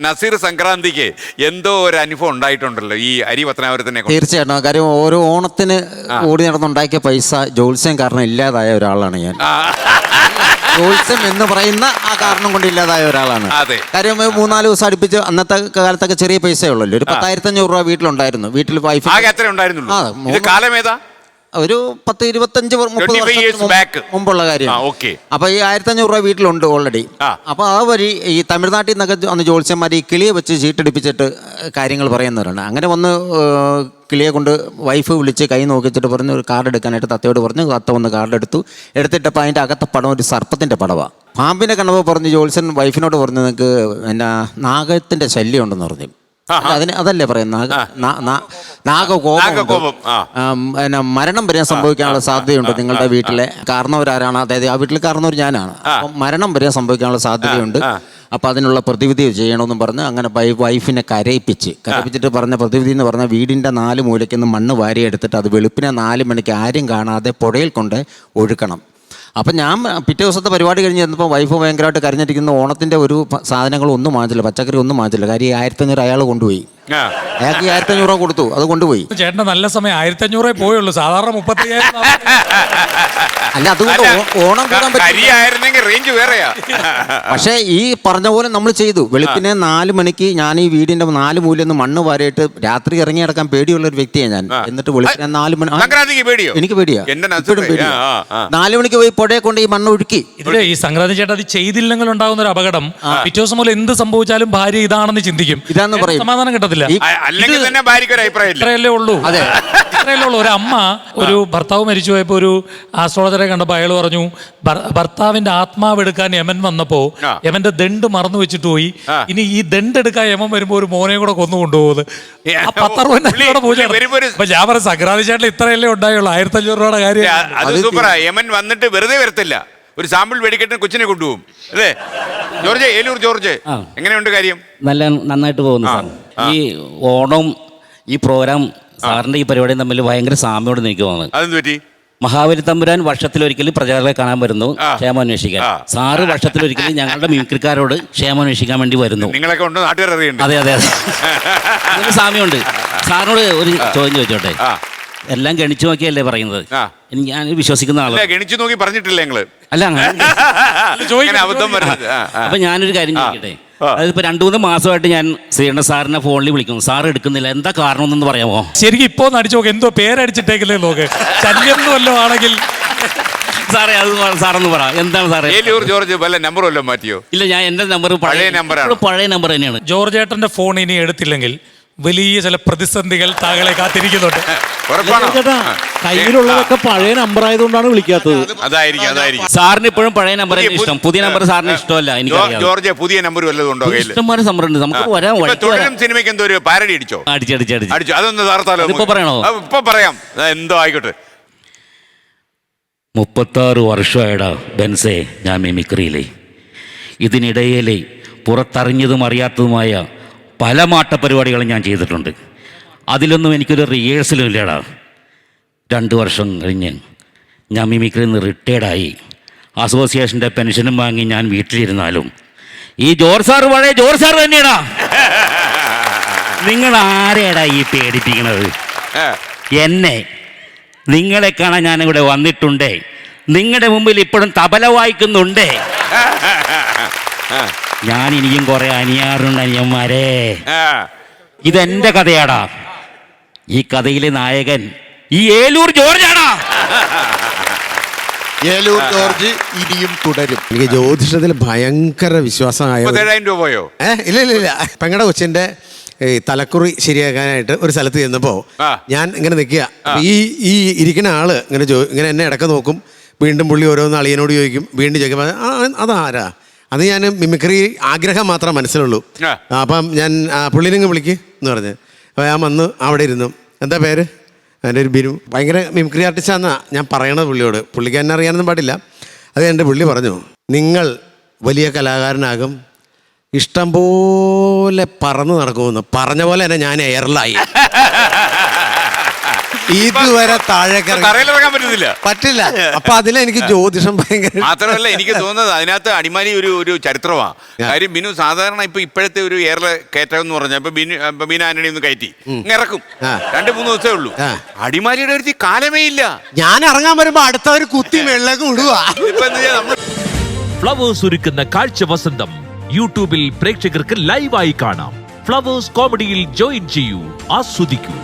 നസീർ സംക്രാന്തിക്ക് എന്തോ ഒരു അനുഭവം ഉണ്ടായിട്ടുണ്ടല്ലോ ഈ അരി പത്തനാപുരത്തിനെ കൊണ്ട്. തീർച്ചയായിട്ടും. കാര്യം ഓരോ ഓണത്തിന് ഓടി നടന്നുണ്ടാക്കിയ പൈസ ജോത്സ്യം കാരണം ഇല്ലാതായ ഒരാളാണ് ഞാൻ. ആ, ജോത്സ്യം എന്ന് പറയുന്ന ആ കാരണം കൊണ്ട് ഇല്ലാതായ ഒരാളാണ്. അതെ. കാര്യം ഒരു മൂന്നാൽ ദിവസം അടുപ്പിച്ച് അന്നത്തെ കാലത്തൊക്കെ ചെറിയ പൈസ ഉള്ളല്ലോ. ഒരു പത്തായിരത്തി അഞ്ഞൂറ് രൂപ വീട്ടിലുണ്ടായിരുന്നു. വീട്ടിൽ വൈഫ് ആകെ ഉണ്ടായിരുന്നുള്ളൂ. ആ, മൂന്ന് ഒരു പത്ത് ഇരുപത്തഞ്ച് മുപ്പത് 25 years വർഷം back. മുമ്പ് മുമ്പുള്ള കാര്യം okay. അപ്പൊ ഈ ആയിരത്തി അഞ്ഞൂറ് രൂപ വീട്ടിലുണ്ട് ഓൾറെഡി ആ. അപ്പൊ ആ വഴി ഈ തമിഴ്നാട്ടിൽ നിന്നൊക്കെ അന്ന് ജോത്സ്യന്മാർ ഈ കിളിയെ വെച്ച് ചീട്ടടിപ്പിച്ചിട്ട് കാര്യങ്ങൾ പറയുന്നവരുണ്ട് അങ്ങനെ വന്ന് കിളിയെ കൊണ്ട് വൈഫ് വിളിച്ച് കൈ നോക്കിച്ചിട്ട് പറഞ്ഞു ഒരു കാർഡ് എടുക്കാനായിട്ട് തത്തയോട് പറഞ്ഞു തത്ത വന്ന് കാർഡ് എടുത്തു എടുത്തിട്ടപ്പോൾ അതിന്റെ അകത്തെ പടം ഒരു സർപ്പത്തിന്റെ പടവാണ് പാമ്പിനെ കണ്ടപ്പോൾ പറഞ്ഞു ജോത്സ്യൻ വൈഫിനോട് പറഞ്ഞു നിങ്ങൾക്ക് എന്നാ നാഗത്തിന്റെ ശല്യം ഉണ്ടെന്ന് പറഞ്ഞു അതിന് അതല്ലേ പറയുന്നത്? നാഗകോപം. പിന്നെ മരണം വരെ സംഭവിക്കാനുള്ള സാധ്യതയുണ്ട് നിങ്ങളുടെ വീട്ടിലെ. കാരണവരാരാണ്? അതായത് ആ വീട്ടിൽ കാരണവർ ഞാനാണ്. അപ്പം മരണം വരെ സംഭവിക്കാനുള്ള സാധ്യതയുണ്ട്. അപ്പൊ അതിനുള്ള പ്രതിവിധി ചെയ്യണമെന്ന് പറഞ്ഞ് അങ്ങനെ വൈഫിനെ കരയിപ്പിച്ച് കരയിപ്പിച്ചിട്ട് പറഞ്ഞ പ്രതിവിധി എന്ന് പറഞ്ഞാൽ വീടിന്റെ നാല് മൂലയ്ക്ക് നിന്ന് മണ്ണ് വാരിയെടുത്തിട്ട് അത് വെളുപ്പിനെ നാല് മണിക്ക് ആരും കാണാതെ പുഴയിൽ കൊണ്ട് ഒഴുക്കണം. അപ്പം ഞാൻ പിറ്റേ ദിവസത്തെ പരിപാടി കഴിഞ്ഞ് ചെന്നപ്പോൾ വൈഫ് ഭയങ്കരമായിട്ട് കരഞ്ഞിരിക്കുന്ന ഓണത്തിന്റെ ഒരു സാധനങ്ങളൊന്നും സാധനങ്ങളും വാങ്ങിച്ചില്ല പച്ചക്കറി ഒന്നും വാങ്ങിച്ചില്ല കാര്യം ആയിരത്തഞ്ഞൂറ് അയാൾ കൊണ്ടുപോയി. അയാൾക്ക് ഈ ആയിരത്തഞ്ഞൂറ് രൂപ കൊടുത്തു. അത് കൊണ്ടുപോയി. ചേട്ടന്റെ നല്ല സമയം ആയിരത്തി അഞ്ഞൂറേ പോയുള്ളൂ. സാധാരണ മുപ്പത്തി അല്ല അതുകൊണ്ട് ഓണം കൂടാൻ കരി റേഞ്ച് വേറെയാ. പക്ഷേ ഈ പറഞ്ഞ പോലെ നമ്മൾ ചെയ്തു. വെളുപ്പിനെ നാല് മണിക്ക് ഞാൻ ഈ വീടിന്റെ നാല് മൂലയിൽ മണ്ണ് വാരിയിട്ട് രാത്രി ഇറങ്ങി നടക്കാൻ പേടിയുള്ള ഒരു വ്യക്തിയാണ് ഞാൻ. എന്നിട്ട് വെളുപ്പിനെ നാല് മണി പേടിയോ? എനിക്ക് പേടിയാ. നാല് മണിക്ക് പോയി പുഴയെ കൊണ്ട് ഈ മണ്ണ് ഒഴുക്കി. ഇതിൽ ഈ സംക്രാന്തി ചേട്ടാ അത് ചെയ്തില്ലെങ്കിൽ ഉണ്ടാകുന്ന ഒരു അപകടം. പിറ്റേ ദിവസം മുതൽ എന്ത് സംഭവിച്ചാലും ഭാര്യ ഇതാണെന്ന് ചിന്തിക്കും. ഇതാന്ന് പറയും. സമാധാനം കിട്ടത്തില്ല. ആ, അല്ലെങ്കിൽ തന്നെ ഭാര്യയ്ക്ക് ഒരു അഭിപ്രായം ഇല്ല. ഇത്രയല്ലേ ഉള്ളൂ. അതെ. ഇത്രയല്ലേ ഉള്ളൂ. ഒരു അമ്മ ഒരു ഭർത്താവ് മരിച്ചു പോയപ്പോ ഒരു ആസ്ട്രോളജറെ കണ്ടപ്പോൾ അയാൾ പറഞ്ഞു "ഭർ- ഭർത്താവിന്റെ ആത്മാവ് എടുക്കാൻ യമൻ വന്നപ്പോ ആ. യമന്റെ ദണ്ട് മറന്നു വെച്ചിട്ട് പോയി. ആ. ഇനി ഈ ദണ്ട് എടുക്കാൻ യമൻ വരുമ്പോ ഒരു മോനെ കൂടെ കൊന്നു കൊണ്ടുപോകുന്നത്. ഏ, ആ പത്തറുപതിനായിരം പുള്ളി- രൂപയുടെ പൂജ പുള്ളി വരുമ്പോ ഒരു- അപ്പൊ ഞാൻ പറഞ്ഞ സംക്രാന്തി ചേട്ടൻ ഇത്രയല്ലേ ഉണ്ടായുള്ളൂ. ആയിരത്തി അഞ്ഞൂറ് രൂപയുടെ കാര്യം അത് സൂപ്പറാ. യമൻ വന്നിട്ട് വെറുതെ വരത്തില്ല. ഒരു സാമ്പിൾ വെടിക്കെട്ടിന് കൊച്ചിനെ കൊണ്ടുപോകും. അല്ലേ? ജോർജ് ഏലൂർ ജോർജ് ആ. എങ്ങനെയുണ്ട് കാര്യം? നല്ല നന്നായിട്ട് പോകുന്നു സാർ. ഈ ഓണം ഈ പ്രോഗ്രാം സാറിന്റെ ഈ പരിപാടിയും തമ്മിൽ ഭയങ്കര സാമ്യോട് എനിക്ക് തോന്നുന്നത് അതെന്ത് പറ്റി? മഹാബലി തമ്പുരാൻ വർഷത്തിലൊരിക്കൽ പ്രജകളെ കാണാൻ വരുന്നു ആ. ക്ഷേമം അന്വേഷിക്കാൻ. ആ. സാറ് വർഷത്തിലൊരിക്കൽ ഞങ്ങളുടെ മിമിക്രിക്കാരോട് ക്ഷേമം അന്വേഷിക്കാൻ വേണ്ടി വരുന്നു. നിങ്ങളൊക്കെ ഉണ്ട് നാട്ടുകാർ അറിയണ്ട് അതെ അതെ. സാമ്യമുണ്ട്. സാറിനോട് ഒരു ചോദ്യം ചോദിച്ചോട്ടെ? ആ. എല്ലാം ഗണിച്ചു നോക്കിയല്ലേ പറയുന്നത്. ആ. ഞാൻ വിശ്വസിക്കുന്ന ആളാണ് ഗണിച്ചു നോക്കി പറഞ്ഞിട്ടില്ല ഞങ്ങൾ അല്ല അങ്ങനെ അങ്ങനെ അബദ്ധം വരരുത് ആ, ആ. അപ്പൊ ഞാനൊരു കാര്യം ചോദിക്കട്ടെ? അതായത് അതിപ്പോ രണ്ടു മൂന്ന് മാസമായിട്ട് ഞാൻ ശ്രീകണ്ഠ സാറിനെ ഫോണിൽ വിളിക്കുന്നു. സാർ എടുക്കുന്നില്ല. എന്താ കാരണം എന്നൊന്ന് പറയാമോ? ശരിക്കും ഇപ്പോ ഒന്ന് അടിച്ചു നോക്ക്. എന്തോ പേരടിച്ചിട്ടേക്കില്ലേ നോക്ക്. ശല്യം എന്ന് വല്ലതും ആണെങ്കിൽ. സാറേ അത് സാറൊന്ന് പറ. എന്താണ് സാറേ? ഏലൂർ ജോർജ് വല്ല നമ്പർ വല്ലതും മാറ്റിയോ? ഇല്ല ഞാൻ എന്റെ നമ്പർ പഴയ നമ്പർ ആണ്. പഴയ നമ്പർ തന്നെയാണ്. ജോർജ് ഏട്ടന്റെ ഫോൺ ഇനി എടുത്തില്ലെങ്കിൽ വലിയ ചില പ്രതിസന്ധികൾ താങ്കളെ കാത്തിരിക്കുന്നുണ്ട്. ചേട്ടാ കയ്യിലുള്ളതൊക്കെ പഴയ നമ്പർ ആയതുകൊണ്ടാണ് വിളിക്കാത്തത്. അതായിരിക്കും അതായിരിക്കും. സാറിന് ഇപ്പോഴും പഴയ നമ്പർ ഇഷ്ടം. പുതിയ നമ്പർ സാറിന് ഇഷ്ടമല്ല എനിക്ക് ജോർജ് പുതിയ നമ്പർ വല്ലതും ഉണ്ടോ കയ്യിൽ ഇഷ്ടംമാരെ നമ്പർ ഉണ്ട്. നമുക്ക് വരാൻ ഇപ്പൊ വരാം. തുടരും സിനിമയ്ക്ക് എന്തോ ഒരു പാരഡി അടിച്ചോ? അടിച്ചടിച്ച് അടിച്ചു അതൊന്ന് താർത്താലോ നമുക്ക്? പറയണോ? ഇപ്പൊ പറയാം. എന്തോ ആയിക്കോട്ടെ. മുപ്പത്താറ് വർഷമായടാ ബെൻസേ ഞാൻ മിമിക്രിയിലെ. ഇതിനിടയിലെ പുറത്തറിഞ്ഞതും അറിയാത്തതുമായ പല മാട്ട പരിപാടികളും ഞാൻ ചെയ്തിട്ടുണ്ട്. അതിലൊന്നും എനിക്കൊരു റിഹേഴ്സലും ഇല്ലടാ. രണ്ട് വർഷം കഴിഞ്ഞ് ഞാൻ മിമിക്രിയിൽ നിന്ന് റിട്ടയർഡായി അസോസിയേഷന്റെ പെൻഷനും വാങ്ങി ഞാൻ വീട്ടിലിരുന്നാലും. ഈ ജോർസാർ സാറ് പഴയ ജോർ സാർ നിങ്ങൾ ആരെയാടാ ഈ പേടിപ്പിക്കണത്? ആ, എന്നെ നിങ്ങളെ കാണാൻ ഞാനിവിടെ വന്നിട്ടുണ്ടേ. നിങ്ങളുടെ മുമ്പിൽ ഇപ്പോഴും തബല വായിക്കുന്നുണ്ടേ. ഞാൻ ഇനിയും കുറെ അനിയാറുണ്ട് അനിയന്മാരെ. ആ. ഇതെന്റെ കഥയാടാ. ഈ കഥയിലെ നായകൻ ഈ ഏലൂർ ജോർജാടാ. ഏലൂർ ജോർജ് ഇനിയും തുടരും. എനിക്ക് ജ്യോതിഷത്തിൽ ഭയങ്കര വിശ്വാസമായ മുപ്പത്തേഴായിരം രൂപ പോയോ ഏ ഇല്ല ഇല്ല ഇല്ല. പെങ്ങടെ കൊച്ചിന്റെ ഈ തലക്കുറി ശരിയാക്കാനായിട്ട് ഒരു സ്ഥലത്ത് ചെന്നപ്പോ ആ. ഞാൻ ഇങ്ങനെ നിൽക്കുക. ഈ ഈ ഇരിക്കുന്ന ആൾ ഇങ്ങനെ ചോ ഇങ്ങനെ എന്നെ ഇടയ്ക്ക് നോക്കും. വീണ്ടും പുള്ളി ഓരോന്ന് അളിയനോട് ചോദിക്കും. വീണ്ടും ചോദിക്കും ആ അതാരാ? അത് ഞാൻ മിമിക്രി ആഗ്രഹം മാത്രം മനസ്സിലുള്ളൂ. അപ്പം ഞാൻ പുള്ളിനെങ്ങ് പുള്ളിനെ വിളിക്ക് എന്ന് പറഞ്ഞ്. അപ്പോൾ ഞാൻ വന്ന് അവിടെ ഇരുന്നു. എന്താ പേര്? എന്റെ ഒരു ബിരു ഭയങ്കര മിമിക്രി ആർട്ടിസ്റ്റാന്നാണ് ഞാൻ പറയണത് പുള്ളിയോട്. പുള്ളിക്ക് എന്നെ അറിയാനൊന്നും പാടില്ല. അത് എന്റെ പുള്ളി പറഞ്ഞു നിങ്ങൾ വലിയ കലാകാരനാകും. ഇഷ്ടം പോലെ പറന്ന് നടക്കുമെന്ന്. പറഞ്ഞ പോലെ തന്നെ ഞാൻ എയറിലായി ഇതുവരെ താഴെ തറയിലിറങ്ങാൻ പറ്റുന്നില്ല പറ്റില്ല. അപ്പൊ അതിലെനിക്ക് ജ്യോതിഷം ഭയങ്കര മാത്രമല്ല എനിക്ക് തോന്നുന്നത് അതിനകത്ത് അടിമാലി ഒരു ഒരു ചരിത്രമാണ് കാര്യം ബിനു സാധാരണ ഇപ്പൊ ഇപ്പോഴത്തെ ഒരു ഏറെ കയറ്റം എന്ന് പറഞ്ഞാൽ ഇപ്പൊ ബിനു ആന്റണി ഒന്ന് കയറ്റി. ഇറക്കും. രണ്ടു മൂന്ന് ദിവസമേ ഉള്ളൂ. അടിമാലിയുടെ അടുത്ത് കാലമേ ഇല്ല. ഞാൻ ഇറങ്ങാൻ വരുമ്പോ അടുത്തവർ കുത്തി വെള്ളേക്ക് ഫ്ലവേഴ്സ് ഒരുക്കുന്ന കാഴ്ച വസന്തം. യൂട്യൂബിൽ പ്രേക്ഷകർക്ക് ലൈവായി കാണാം. ഫ്ലവേഴ്സ് കോമഡിയിൽ ജോയിൻ ചെയ്യൂ. ആസ്വദിക്കൂ.